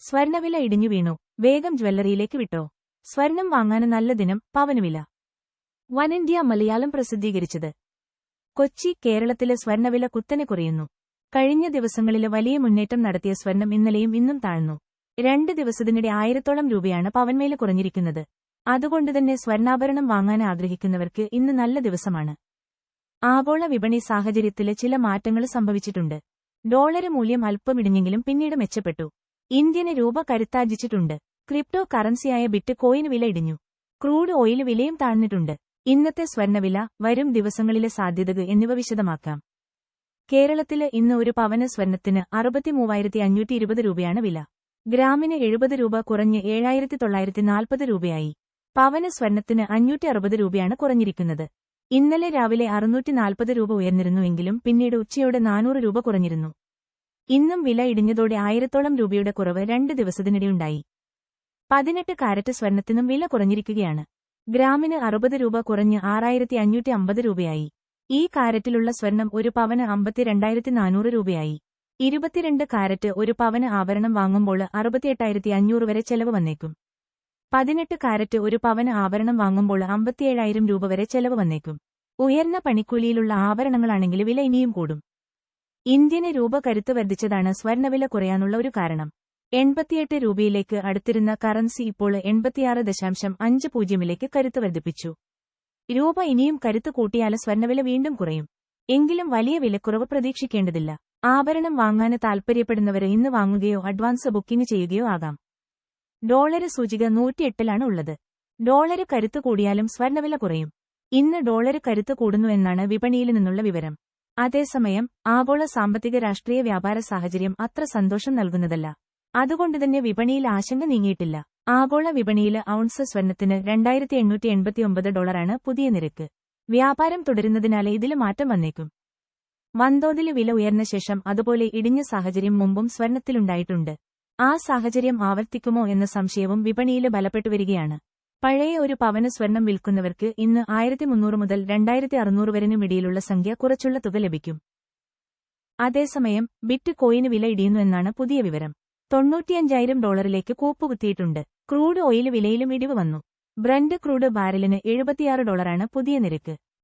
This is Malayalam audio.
സ്വർണവില ഇടിഞ്ഞു വീണു. വേഗം ജ്വല്ലറിയിലേക്ക് വിട്ടോ. സ്വർണം വാങ്ങാന് നല്ല ദിനം പവനുവില വൻ ഇന്ത്യ മലയാളം പ്രസിദ്ധീകരിച്ചത്. കൊച്ചി കേരളത്തിലെ സ്വർണവില കുത്തനെ കുറയുന്നു. കഴിഞ്ഞ ദിവസങ്ങളിലെ വലിയ മുന്നേറ്റം നടത്തിയ സ്വർണം ഇന്നലെയും ഇന്നും താഴ്ന്നു. രണ്ട് ദിവസത്തിനിടെ ആയിരത്തോളം രൂപയാണ് പവൻമേല കുറഞ്ഞിരിക്കുന്നത്. അതുകൊണ്ടുതന്നെ സ്വർണാഭരണം വാങ്ങാൻ ആഗ്രഹിക്കുന്നവർക്ക് ഇന്ന് നല്ല ദിവസമാണ്. ആഗോള വിപണി സാഹചര്യത്തിലെ ചില മാറ്റങ്ങൾ സംഭവിച്ചിട്ടുണ്ട്. ഡോളർ മൂല്യം അല്പമിടിഞ്ഞെങ്കിലും പിന്നീട് മെച്ചപ്പെട്ടു. ഇന്ത്യന് രൂപ കരുത്താർജിച്ചിട്ടുണ്ട്. ക്രിപ്റ്റോ കറൻസിയായ ബിറ്റ് കോയിൻ വില ഇടിഞ്ഞു. ക്രൂഡ് ഓയിൽ വിലയും താഴ്ന്നിട്ടുണ്ട്. ഇന്നത്തെ സ്വർണവില വരും ദിവസങ്ങളിലെ സാധ്യതകൾ എന്നിവ വിശദമാക്കാം. കേരളത്തിൽ ഇന്ന് ഒരു പവന സ്വർണത്തിന് അറുപത്തിമൂവായിരത്തി അഞ്ഞൂറ്റി ഇരുപത് രൂപയാണ് വില. ഗ്രാമിന് എഴുപത് രൂപ കുറഞ്ഞ് ഏഴായിരത്തി തൊള്ളായിരത്തി നാൽപ്പത് രൂപയായി. പവന സ്വർണത്തിന് അഞ്ഞൂറ്റി അറുപത് രൂപയാണ് കുറഞ്ഞിരിക്കുന്നത്. ഇന്നലെ രാവിലെ അറുന്നൂറ്റി നാൽപ്പത് രൂപ ഉയർന്നിരുന്നുവെങ്കിലും പിന്നീട് ഉച്ചയോടെ നാനൂറ് രൂപ കുറഞ്ഞിരുന്നു. ഇന്നും വില ഇടിഞ്ഞതോടെ ആയിരത്തോളം രൂപയുടെ കുറവ് രണ്ട് ദിവസത്തിനിടെയുണ്ടായി പതിനെട്ട് കാരറ്റ് സ്വർണത്തിനും വില കുറഞ്ഞിരിക്കുകയാണ്. ഗ്രാമിന് അറുപത് രൂപ കുറഞ്ഞ് ആറായിരത്തി അഞ്ഞൂറ്റി അമ്പത് രൂപയായി. ഈ കാരറ്റിലുള്ള സ്വർണം ഒരു പവന് അമ്പത്തിരണ്ടായിരത്തി നാനൂറ് രൂപയായി. ഇരുപത്തിരണ്ട് കാരറ്റ് ഒരു പവന് ആഭരണം വാങ്ങുമ്പോൾ അറുപത്തിയെട്ടായിരത്തി അഞ്ഞൂറ് വരെ ചെലവ് വന്നേക്കും. പതിനെട്ട് കാരറ്റ് ഒരു പവന് ആഭരണം വാങ്ങുമ്പോൾ അമ്പത്തിയേഴായിരം രൂപ വരെ ചെലവ് വന്നേക്കും. ഉയർന്ന പണിക്കൂലിയിലുള്ള ആഭരണങ്ങളാണെങ്കിൽ വില ഇനിയും കൂടും. ഇന്ത്യന് രൂപ കരുത്ത് വർദ്ധിച്ചതാണ് സ്വർണവില കുറയാനുള്ള ഒരു കാരണം. എൺപത്തിയെട്ട് രൂപയിലേക്ക് അടുത്തിരുന്ന കറൻസി ഇപ്പോൾ എൺപത്തിയാറ് ദശാംശം അഞ്ച് പൂജ്യമിലേക്ക് കരുത്ത് വർദ്ധിപ്പിച്ചു. രൂപ ഇനിയും കരുത്ത് കൂട്ടിയാൽ സ്വർണവില വീണ്ടും കുറയും. എങ്കിലും വലിയ വിലക്കുറവ് പ്രതീക്ഷിക്കേണ്ടതില്ല. ആഭരണം വാങ്ങാന് താൽപ്പര്യപ്പെടുന്നവര് ഇന്ന് വാങ്ങുകയോ അഡ്വാൻസ് ബുക്കിംഗ് ചെയ്യുകയോ ആകാം. ഡോളര് സൂചിക നൂറ്റിയെട്ടിലാണ് ഉള്ളത്. ഡോളര് കരുത്ത് കൂടിയാലും സ്വർണവില കുറയും. ഇന്ന് ഡോളര് കരുത്ത് കൂടുന്നുവെന്നാണ് വിപണിയിൽ നിന്നുള്ള വിവരം. അതേസമയം ആഗോള സാമ്പത്തിക രാഷ്ട്രീയ വ്യാപാര സാഹചര്യം അത്ര സന്തോഷം നൽകുന്നതല്ല. അതുകൊണ്ടുതന്നെ വിപണിയിൽ ആശങ്ക നീങ്ങിയിട്ടില്ല. ആഗോള വിപണിയിൽ ഔൺസ് സ്വർണത്തിന് രണ്ടായിരത്തി എണ്ണൂറ്റി എൺപത്തിയൊമ്പത് ഡോളറാണ് പുതിയ നിരക്ക്. വ്യാപാരം തുടരുന്നതിനാൽ ഇതിൽ മാറ്റം വന്നേക്കും. വൻതോതിൽ വില ഉയർന്ന ശേഷം അതുപോലെ ഇടിഞ്ഞ സാഹചര്യം മുമ്പും സ്വർണത്തിലുണ്ടായിട്ടുണ്ട്. ആ സാഹചര്യം ആവർത്തിക്കുമോ എന്ന സംശയവും വിപണിയിൽ ബലപ്പെട്ടുവരികയാണ്. പഴയ ഒരു പവന സ്വർണം വിൽക്കുന്നവർക്ക് ഇന്ന് ആയിരത്തി മുന്നൂറ് മുതൽ രണ്ടായിരത്തി അറുന്നൂറ് വരെനും ഇടയിലുള്ള സംഖ്യ കുറച്ചുള്ള തുക ലഭിക്കും. അതേസമയം ബിറ്റ് കോയിന് വില ഇടിയുന്നു എന്നാണ് പുതിയ വിവരം. തൊണ്ണൂറ്റിയഞ്ചായിരം ഡോളറിലേക്ക് കൂപ്പുകുത്തിയിട്ടുണ്ട് ക്രൂഡ് ഓയിൽ വിലയിലും ഇടിവ് വന്നു. ബ്രണ്ട് ക്രൂഡ് ബാരലിന് എഴുപത്തിയാറ് ഡോളറാണ് പുതിയ നിരക്ക്.